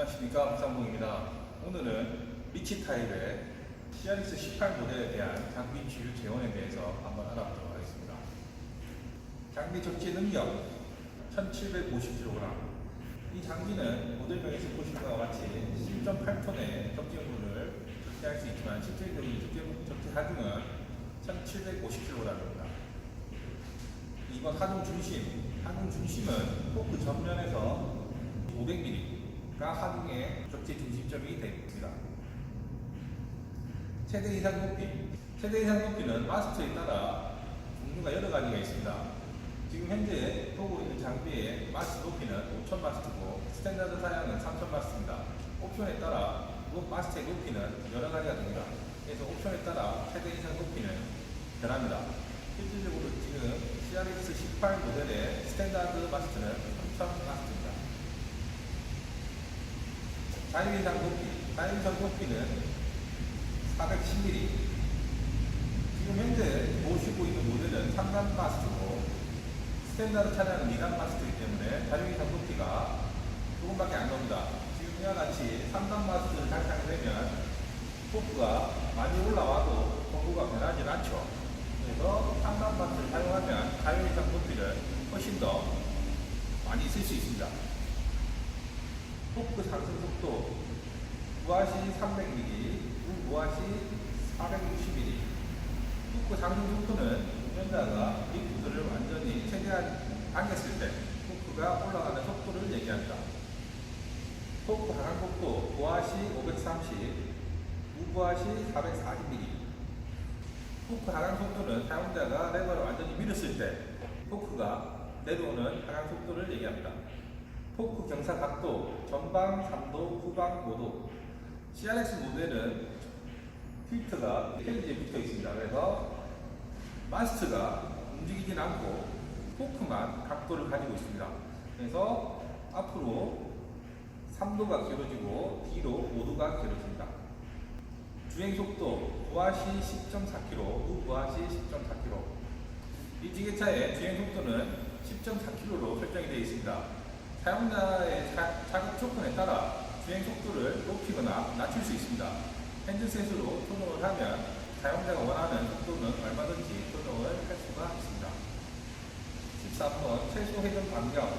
안녕하십니까 박상봉입니다. 오늘은 리치 타입의 CRX 18 모델에 대한 장비 주유 재원에 대해서 한번 알아보도록 하겠습니다. 장비 적재 능력 1750kg 이 장비는 모델명에서 보신 것과 같이 10.8톤의 적재물을 적재할 수 있지만 실질적인 적재, 적재 하중은 1750kg입니다. 이번 하중 중심, 하중 중심은 포크 전면에서 500mm가 하중의 적재 중심점이 되겠습니다. 최대 이상 높이. 최대 이상 높이는 마스터에 따라 종류가 여러 가지가 있습니다. 지금 현재 보고 있는 장비의 마스터 높이는 5,000 마스터고 스탠다드 사양은 3,000 마스터입니다. 옵션에 따라 그 마스터의 높이는 여러 가지가 됩니다. 그래서 옵션에 따라 최대 이상 높이는 변합니다. 실질적으로 지금 CRX 18 모델의 스탠다드 마스터는 3,000 마스터입니다. 자유인상 높이, 자유인상 높이는 410mm. 지금 현재 보시고 있는 모델은 3단 마스터고 스탠다드 차량은 2단 마스터이기 때문에 자유인상 높이가 조금밖에 안 나옵니다. 지금 이와 같이 3단 마스터를 장착이 되면 포크가 많이 올라와도 포크가 변하지 않죠. 그래서 3단 마스터를 사용하면 자유인상 높이를 훨씬 더 많이 쓸 수 있습니다. 포크 상승 속도 무하시 300mm, 무하시 460mm. 포크 상승 속도는 운전자가 리프트를 완전히 최대한 당겼을 때 포크가 올라가는 속도를 얘기합니다. 포크 하강 속도 무하시 530, 무부하시 440mm. 포크 하강 속도는 사용자가 레버를 완전히 밀었을 때 포크가 내려오는 하강 속도를 얘기합니다. 포크 경사 각도 전방 3도, 후방 5도. CRX 모델은 필터가 헬리지에 붙어 있습니다. 그래서 마스트가 움직이진 않고 포크만 각도를 가지고 있습니다. 그래서 앞으로 3도가 길어지고 뒤로 5도가 길어집니다. 주행 속도 부하시 10.4km, 우부하시 10.4km. 이 지게차의 주행 속도는 10.4km로 설정이 되어 있습니다. 사용자의 자, 자극 조건에 따라 주행 속도를 높이거나 낮출 수 있습니다. 핸드셋으로 조정을 하면 사용자가 원하는 속도는 얼마든지 조정을 할 수가 있습니다. 13번 최소 회전 반경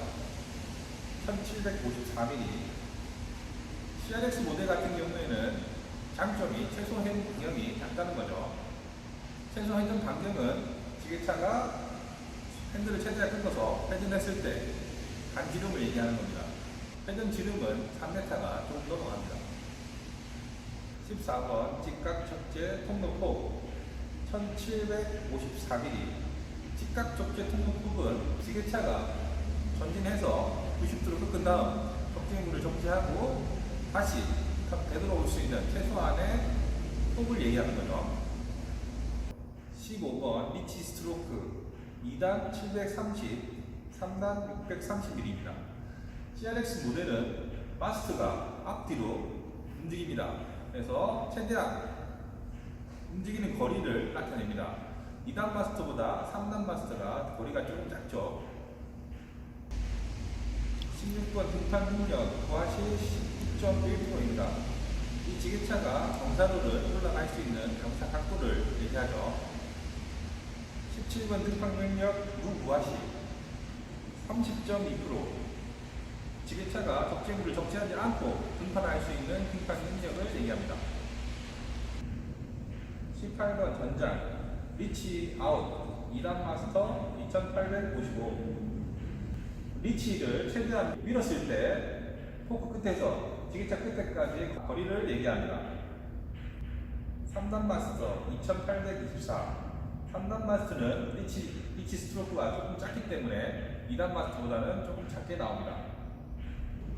1754mm CRX 모델 같은 경우에는 장점이 최소 회전 반경이 작다는 거죠. 최소 회전 반경은 지게차가 핸들을 최대한 끊어서 회전했을 때 간지름을 얘기하는 겁니다. 회전 지름은 3m가 조금 넘어갑니다. 14번 직각 적재 통로폭 1754mm 직각 적재 통로폭은 지게차가 전진해서 90도로 꺾은 다음 적재물을 적재하고 다시 되돌아올 수 있는 최소한의 폭을 얘기하는 거죠. 15번 리치 스트로크 2단 730 3단 630mm입니다. CRX 모델은 마스트가 앞뒤로 움직입니다. 그래서 최대한 움직이는 거리를 나타냅니다. 2단 마스터보다 3단 마스터가 거리가 조금 작죠. 16번 등판 능력 구하시 10.1km입니다. 이 지게차가 경사로를 올라갈 수 있는 경사 각도를 얘기하죠. 17번 등판 능력 무구하시 30.2% 지게차가 적재물을 적재하지 않고 등판할 수 있는 등판 능력을 얘기합니다. 18번 전장 리치 아웃 2단 마스터 2855 리치를 최대한 밀었을 때 포크 끝에서 지게차 끝에까지 거리를 얘기합니다. 3단 마스터 2824 3단 마스터는 리치, 리치 스트로크가 조금 작기 때문에 2단 마스터보다는 조금 작게 나옵니다.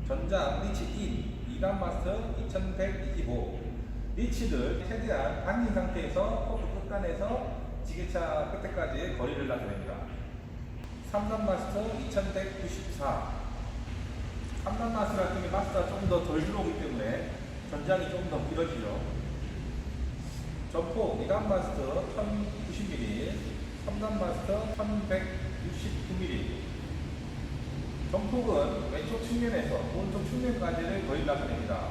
전장 리치 인 2단 마스터 2125 리치를 최대한 당긴 상태에서 포크 끝단에서 지게차 끝에까지 거리를 나타냅니다. 3단 마스터 2194 3단 마스터 같은 경우 마스터가 조금 더 덜 들어오기 때문에 전장이 조금 더 길어지죠. 전폭 2단 마스터 1090mm 3단 마스터 1169mm 경폭은 왼쪽 측면에서 오른쪽 측면까지를 거의 나타냅니다.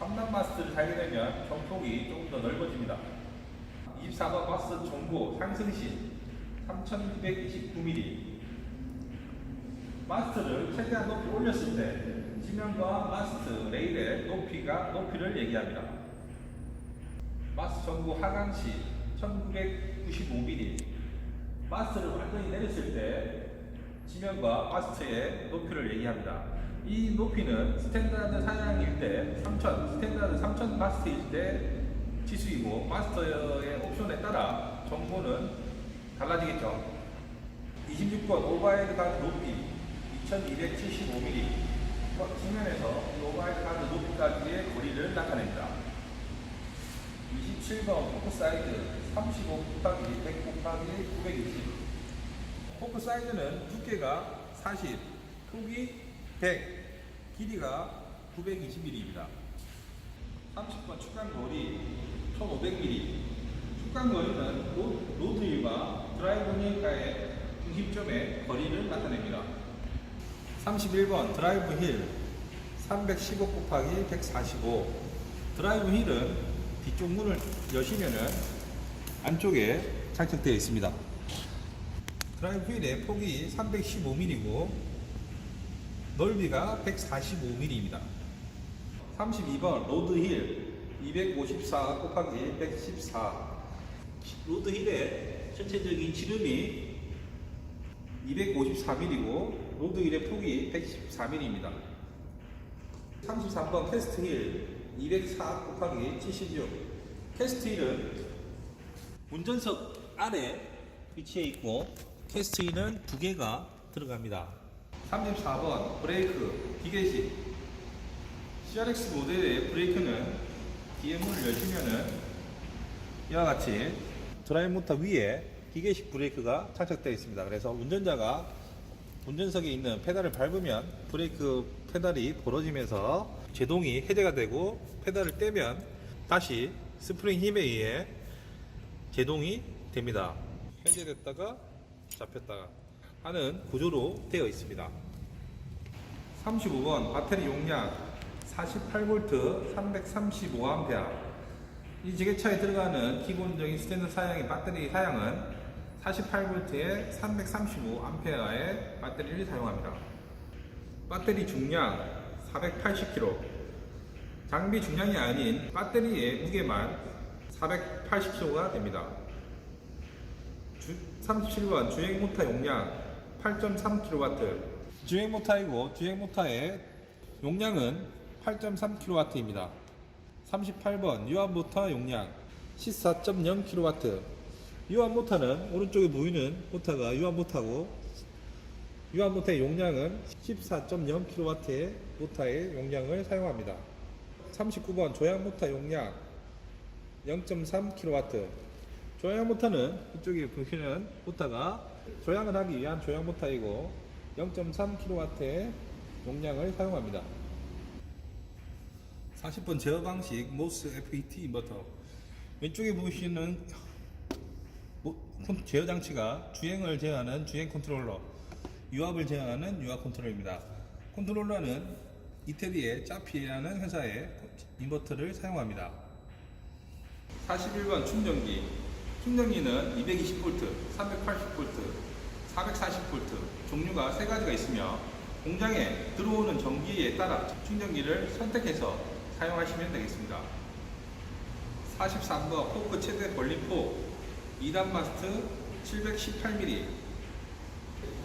3단 마스트를 달게 되면 경폭이 조금 더 넓어집니다. 24번 마스 정보 상승시 3229mm 마스트를 최대한 높이 올렸을 때 지면과 마스트 레일의 높이가 높이를 얘기합니다. 마스트 정보 하강 시 1995mm 마스트를 완전히 내렸을 때 지면과 마스트의 높이를 얘기합니다. 이 높이는 스탠다드 사양일 때 3000, 스탠다드 3000 마스트일 때 지수이고 마스터의 옵션에 따라 정보는 달라지겠죠. 26번 오버헤드 카드 높이 2275mm 측면에서 이 오버헤드 카드 높이까지의 거리를 나타냅니다. 27번 포크 사이즈 35 곱하기 100 곱하기 920 포크 사이즈는 두께가 40, 폭이 100, 길이가 920mm입니다. 30번 축간 거리 1500mm 축간 거리는 로, 로드 힐과 드라이브 힐과의 중심점의 거리를 나타냅니다. 31번 드라이브 힐 315 곱하기 145 드라이브 힐은 뒤쪽 문을 여시면은 안쪽에 장착되어 있습니다. 드라이브 휠의 폭이 315mm이고 넓이가 145mm입니다. 32번 로드 힐 254 곱하기 114 로드 힐의 전체적인 지름이 254mm이고 로드 힐의 폭이 114mm입니다. 33번 캐스트 힐 204 곱하기 76 캐스트 힐은 운전석 안에 위치해 있고 캐스트 힐은 두 개가 들어갑니다. 34번 브레이크 기계식 CRX 모델의 브레이크는 뒤에 문을 여시면은 이와 같이 드라이브 모터 위에 기계식 브레이크가 장착되어 있습니다. 그래서 운전자가 운전석에 있는 페달을 밟으면 브레이크 페달이 벌어지면서 제동이 해제가 되고 페달을 떼면 다시 스프링 힘에 의해 제동이 됩니다. 해제됐다가 잡혔다가 하는 구조로 되어 있습니다. 35번 배터리 용량 48V 335A 이 지게차에 들어가는 기본적인 스탠드 사양의 배터리 사양은 48V에 335A의 배터리를 사용합니다. 배터리 중량 480kg 장비 중량이 아닌 배터리의 무게만 480kg가 됩니다. 주, 37번 주행 모터 용량 8.3kW 주행 모터이고 주행 모터의 용량은 8.3kW입니다. 38번 유압 모터 용량 14.0kW 유압 모터는 오른쪽에 보이는 모터가 유압 모터고 유압 모터의 용량은 14.0kW의 모터의 용량을 사용합니다. 39번 조향 모터 용량 0.3kW 조향 모터는 이쪽에 보시는 모터가 조향을 하기 위한 조향 모터이고 0.3kW의 용량을 사용합니다. 40번 제어 방식 모스 FET 인버터 왼쪽에 보시는 제어 장치가 주행을 제어하는 주행 컨트롤러 유압을 제어하는 유압 컨트롤러입니다. 컨트롤러는 이태리의 짜피라는 회사의 인버터를 사용합니다. 41번 충전기 충전기는 220V, 380V, 440V 종류가 세 가지가 있으며 공장에 들어오는 전기에 따라 충전기를 선택해서 사용하시면 되겠습니다. 43번 포크 최대 벌림폭 2단 마스트 718mm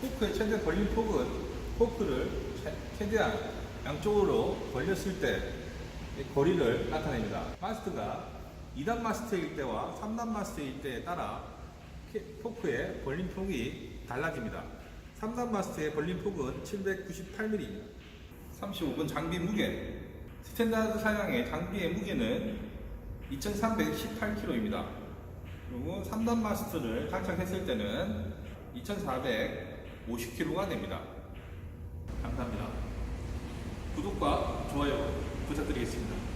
포크의 최대 벌림폭은 포크를 최- 최대한 양쪽으로 벌렸을 때 거리를 나타냅니다. 마스트가 2단 마스트일 때와 3단 마스트일 때에 따라 캐- 포크의 벌림폭이 달라집니다. 3단 마스트의 벌림폭은 798mm입니다. 35번 장비 무게 스탠다드 사양의 장비의 무게는 2318kg입니다. 그리고 3단 마스트를 장착했을 때는 2450kg가 됩니다. 감사합니다. 구독과 좋아요 부탁드리겠습니다.